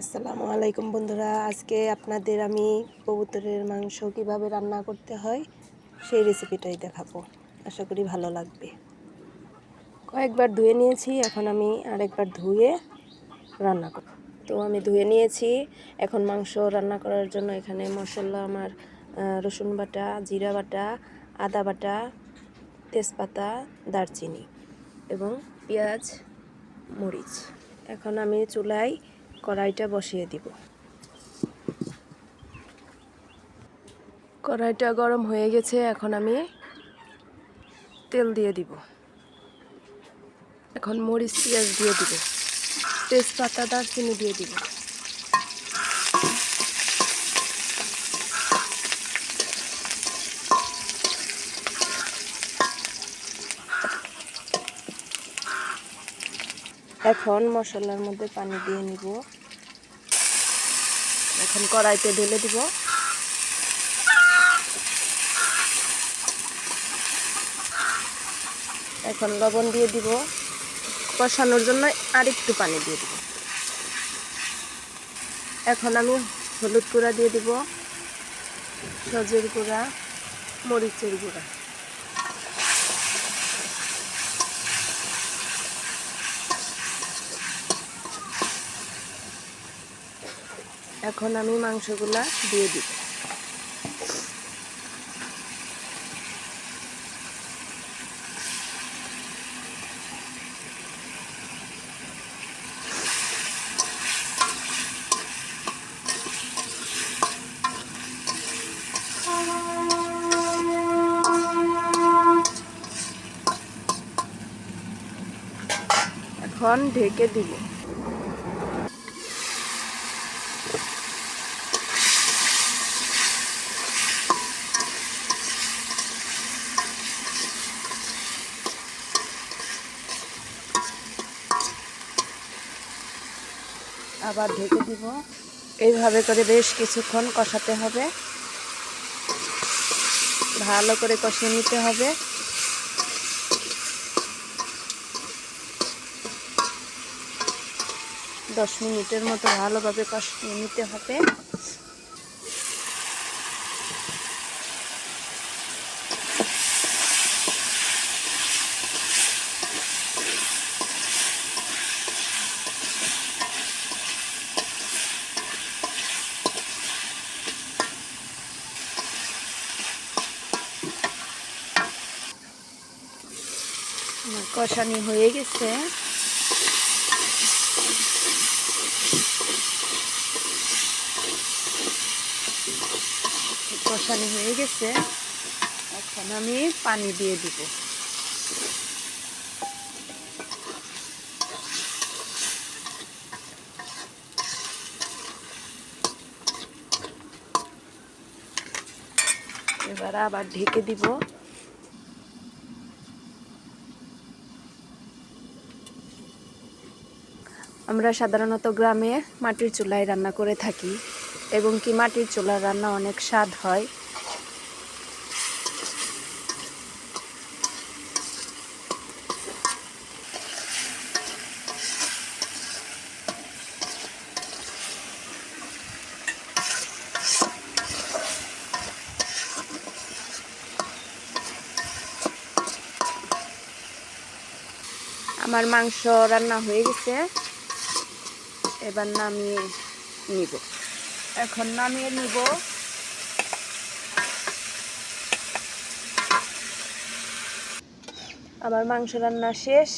আসসালামু আলাইকুম বন্ধুরা। আজকে আপনাদের আমি কবুতরের মাংস কীভাবে রান্না করতে হয় সেই রেসিপিটাই দেখাবো। আশা করি ভালো লাগবে। কয়েকবার ধুয়ে নিয়েছি, এখন আমি আরেকবার ধুয়ে রান্না করব। তো আমি ধুয়ে নিয়েছি। এখন মাংস রান্না করার জন্য এখানে মশলা আমার রসুন বাটা, জিরা বাটা, আদা বাটা, তেজপাতা, দারচিনি এবং পেঁয়াজ, মরিচ। এখন আমি চুলায় কড়াইটা বসিয়ে দিব। কড়াইটা গরম হয়ে গেছে, এখন আমি তেল দিয়ে দিব। এখন মরিচ পেঁয়াজ দিয়ে দিব। তেজপাতা, দারচিনি দিয়ে দিব। এখন মশলার মধ্যে পানি দিয়ে নিব। এখন কড়াইতে ঢেলে দিব। এখন লবণ দিয়ে দিব। কষানোর জন্য আরেকটু পানি দিয়ে দিব। এখন আমি হলুদ গুঁড়া দিয়ে দিব। সজের গুঁড়া, মরিচের গুঁড়া। এখন আমি মাংসগুলা দিয়ে দিব। এখন ঢেকে দিব। আবার ঢেকে দিব। এইভাবে করে বেশ কিছুক্ষণ কষাতে হবে। ভালো করে কষিয়ে নিতে হবে। দশ মিনিটের মতো ভালোভাবে কষিয়ে নিতে হবে। আমার কষানি হয়ে গেছে। কষানি হয়ে গেছে। এখন আমি পানি দিয়ে দিব। এবার আবার ঢেকে দিব। আমরা সাধারণত গ্রামে মাটির চুলায় রান্না করে থাকি এবং কি মাটির চুলার রান্না অনেক স্বাদ হয়। আমার মাংস রান্না হয়ে গেছে। এবার নামিয়ে নিব। এখন নামিয়ে নিব। আমার মাংস রান্না শেষ।